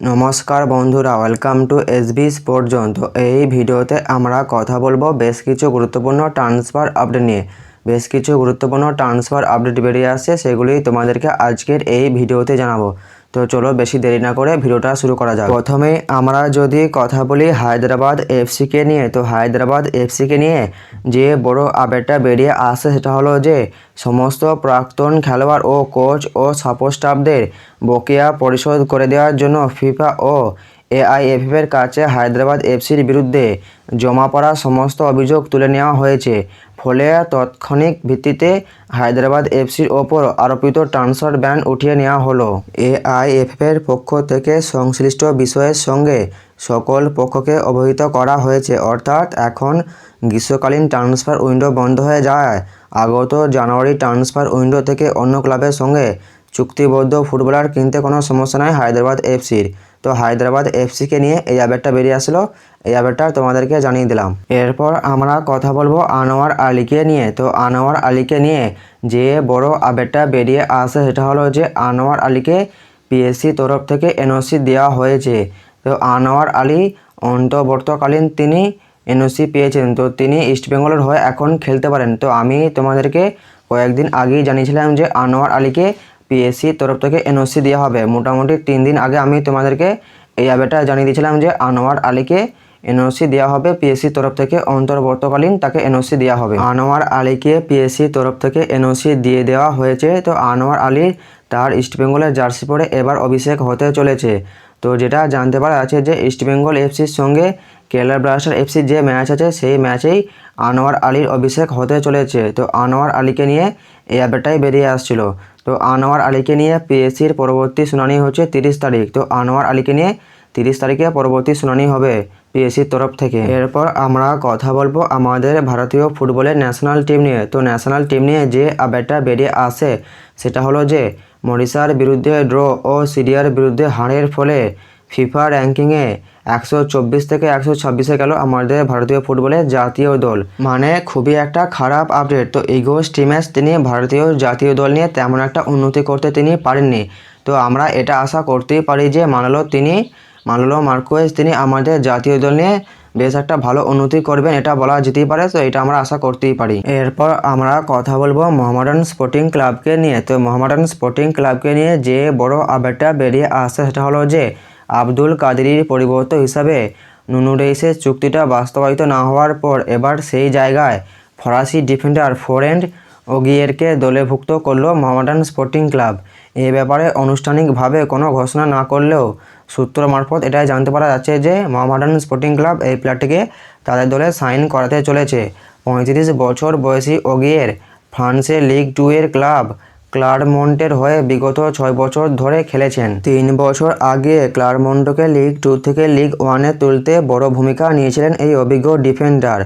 নমস্কার বন্ধুরা welcome to S SB পর্যন্ত এই ভিডিওতে আমরা কথা বলব বেশ কিছু গুরুত্বপূর্ণ ট্রান্সফার আপডেট নিয়ে। বেশ কিছু গুরুত্বপূর্ণ ট্রান্সফার আপডেট বেরিয়ে আসছে, সেগুলি তোমাদেরকে আজকের এই ভিডিওতে জানাব। তো চলো বেশি দেরি না করে ভিডিওটা শুরু করা যাক। প্রথমে আমরা যদি কথা বলি হায়দ্রাবাদ এফসিকে নিয়ে, তো হায়দ্রাবাদ এফসিকে নিয়ে যে বড় আপডেটটা বেরিয়ে আসে সেটা হলো যে সমস্ত প্রাক্তন খেলোয়াড় ও কোচ ও সাপোর্ট স্টাফদের বকেয়া পরিশোধ করে দেওয়ার জন্য ফিফা ও এআইএফএফের কাছে হায়দ্রাবাদ এফসির বিরুদ্ধে জমা পড়া সমস্ত অভিযোগ তুলে নেওয়া হয়েছে। ফলে তাৎক্ষণিক ভিত্তিতে হায়দ্রাবাদ এফসির ওপর আরোপিত ট্রান্সফার ব্যান উঠিয়ে নেওয়া হলো। এআইএফএফের পক্ষ থেকে সংশ্লিষ্ট বিষয়ের সঙ্গে সকল পক্ষকে অবহিত করা হয়েছে। অর্থাৎ এখন গ্রীষ্মকালীন ট্রান্সফার উইন্ডো বন্ধ হয়ে যায়। আগত জানুয়ারি ট্রান্সফার উইন্ডো থেকে অন্য ক্লাবের সঙ্গে চুক্তিবদ্ধ ফুটবলার কিনতে কোনো সমস্যা নয় হায়দ্রাবাদ এফসির। তো হায়দ্রাবাদ এফসিকে নিয়ে এই আপডেটটা বেরিয়ে আসলো। এই আপডেটটা তোমাদেরকে জানিয়ে দিলাম। এরপর আমরা কথা বলব আনোয়ার আলীকে নিয়ে। তো আনোয়ার আলীকে নিয়ে যে বড় আপডেটটা বেরিয়ে আসে সেটা হলো যে আনোয়ার আলীকে পিএসসি তরফ থেকে এনওসি দেওয়া হয়েছে। তো আনোয়ার আলী অন্তর্বর্তকালীন তিনি এনওসি পেয়েছেন। তো তিনি ইস্টবেঙ্গলের হয়ে এখন খেলতে পারেন। তো আমি তোমাদেরকে কয়েকদিন আগেই জানিয়েছিলাম যে আনোয়ার আলীকে পিএসসি তরফ থেকে এনওসি দেওয়া হবে। মোটামুটি তিন দিন আগে আমি তোমাদেরকে এই আপডেটটা জানিয়ে দিয়েছিলাম যে আনোয়ার আলীকে এনওসি দেওয়া হবে পিএসসি তরফ থেকে অন্তর্বর্তকালীন তাকে এনওসি দেওয়া হবে। আনোয়ার আলীকে পিএসসি তরফ থেকে এনওসি দিয়ে দেওয়া হয়েছে। তো আনোয়ার আলী তার ইস্টবেঙ্গলের জার্সি পরে এবার অভিষেক হতে চলেছে। তো যেটা জানতে পারা আছে যে ইস্টবেঙ্গল এফসির সঙ্গে কেরালা ব্লাস্টার এফসির যে ম্যাচ আছে, সেই ম্যাচেই আনোয়ার আলীর অভিষেক হতে চলেছে। তো আনোয়ার আলীকে নিয়ে এই আপডেটটাই বেরিয়ে আসছিল। তো আনোয়ার আলীকে নিয়ে পিএসসির পরবর্তী শুনানি হচ্ছে তিরিশ তারিখ। তো আনোয়ার আলীকে নিয়ে তিরিশ তারিখে পরবর্তী শুনানি হবে পিএসসির তরফ থেকে। এরপর আমরা কথা বলব আমাদের ভারতীয় ফুটবলের ন্যাশনাল টিম নিয়ে। তো ন্যাশনাল টিম নিয়ে যে আপডেটটা বেরিয়ে আসে, সেটা হলো যে মরিশার বিরুদ্ধে ড্র ও সিরিয়ার বিরুদ্ধে হারের ফলে ফিফা র্যাঙ্কিংয়ে একশো চব্বিশ থেকে একশো ছাব্বিশে গেল আমাদের ভারতীয় ফুটবলের জাতীয় দল। মানে খুবই একটা খারাপ আপডেট তো ইগো স্টিমেস তিনি ভারতীয় জাতীয় দল নিয়ে তেমন একটা উন্নতি করতে তিনি পারেননি। তো আমরা এটা আশা করতেই পারি যে মানালো তিনি, মানালো মার্কোয়েজ তিনি আমাদের জাতীয় দল নিয়ে বেশ একটা ভালো উন্নতি করবেন এটা বলা যেতেই পারে। তো এটা আমরা আশা করতেই পারি। এরপর আমরা কথা বলব মোহামেডান স্পোর্টিং ক্লাবকে নিয়ে। তো মোহামেডান স্পোর্টিং ক্লাবকে নিয়ে যে বড় আপডেটটা বেরিয়ে আসছে সেটা হলো যে আব্দুল কাদেরির পরিবর্তন হিসাবে নুনুরেইসের চুক্তিটা বাস্তবায়িত না হওয়ার পর এবার সেই জায়গায় ফরাসি ডিফেন্ডার ফোরেন্ড ওগিয়েরকে দলেভুক্ত করল মোহামেডান স্পোর্টিং ক্লাব। এ ব্যাপারে আনুষ্ঠানিকভাবে কোনো ঘোষণা না করলেও সূত্র মারফত এটাই জানতে পারা যাচ্ছে যে মোহামেডান স্পোর্টিং ক্লাব এই প্লেয়ারটিকে তাদের দলে সাইন করাতে চলেছে। পঁয়ত্রিশ বছর বয়সী ওগিয়ের ফ্রান্সের লিগ টু এর ক্লাব ক্লারমন্টের হয়ে বিগত ছয় বছর ধরে খেলেছেন। তিন বছর আগে ক্লারমন্টকে লিগ টু থেকে লিগ ওয়ানে তুলতে বড় ভূমিকা নিয়েছিলেন এই অভিজ্ঞ ডিফেন্ডার।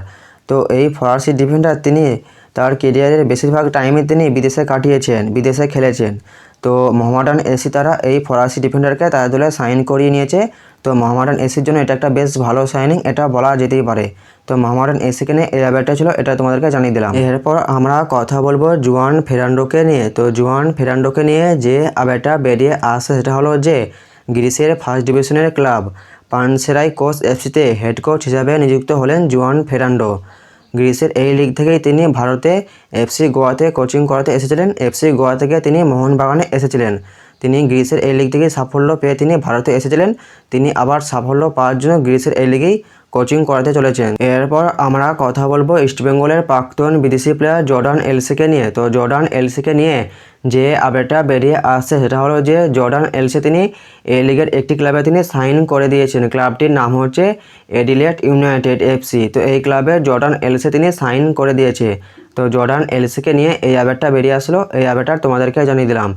তো এই ফরাসি ডিফেন্ডার তিনি, তার কেরিয়ারের বেশিরভাগ টাইমে তিনি বিদেশে কাটিয়েছেন, বিদেশে খেলেছেন। তো মোহামেডান এসি তারা এই ফরাসি ডিফেন্ডারকে তাদের দলে সাইন করিয়ে নিয়েছে। তো মোহামেডান এসির জন্য এটা একটা বেশ ভালো সাইনিং এটা বলা যেতেই পারে। তো মোহামেডান এসিকে নিয়ে এই ছিল, এটা তোমাদেরকে জানিয়ে দিলাম। এরপর আমরা কথা বলব জুয়ান ফেরান্ডোকে নিয়ে। তো জুয়ান ফেরান্ডোকে নিয়ে যে আবেটা বেরিয়ে আসে সেটা হলো যে গ্রিসের ফার্স্ট ডিভিশনের ক্লাব পানসেরাই কোচ এফসিতে হেড কোচ হিসাবে নিযুক্ত হলেন জুয়ান ফেরান্ডো। গ্রিসের এই লিগ থেকেই তিনি ভারতে এফসি গোয়াতে কোচিং করাতে এসেছিলেন। এফসি গোয়া থেকে তিনি মোহনবাগানে এসেছিলেন। তিনি গ্রিসের এই লিগ থেকে সাফল্য পেয়ে তিনি ভারতে এসেছিলেন। তিনি আবার সাফল্য পাওয়ার জন্য গ্রিসের এই লিগেই কোচিং করাতে চলেছেন। এরপর আমরা কথা বলব ইস্টবেঙ্গলের প্রাক্তন বিদেশি প্লেয়ার জর্ডান এলসিকে নিয়ে। তো জর্ডান এলসিকে নিয়ে যে আপডেটটা বেরিয়ে আসছে সেটা হলো যে জর্ডান এলসি তিনি এ লিগের একটি ক্লাবে তিনি সাইন করে দিয়েছেন। ক্লাবটির নাম হচ্ছে এডিলেট ইউনাইটেড এফসি তো এই ক্লাবে জর্ডান এলসি তিনি সাইন করে দিয়েছে। তো জর্ডান এলসিকে নিয়ে এই আপডেটটা বেরিয়ে আসলো। এই আপডেটটা তোমাদেরকে জানিয়ে দিলাম।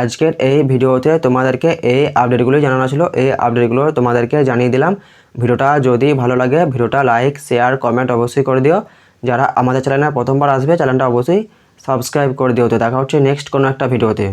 আজকের এই ভিডিওতে তোমাদেরকে এই আপডেটগুলি জানানো ছিল। এই আপডেটগুলো তোমাদেরকে জানিয়ে দিলাম। ভিডিওটা যদি ভালো লাগে, ভিডিওটা লাইক শেয়ার কমেন্ট অবশ্যই করে দিও। যারা আমাদের চ্যানেলে প্রথমবার আসবে চ্যানেলটা অবশ্যই সাবস্ক্রাইব করে দিও। তো দেখা হচ্ছে নেক্সট কোনো একটা ভিডিওতে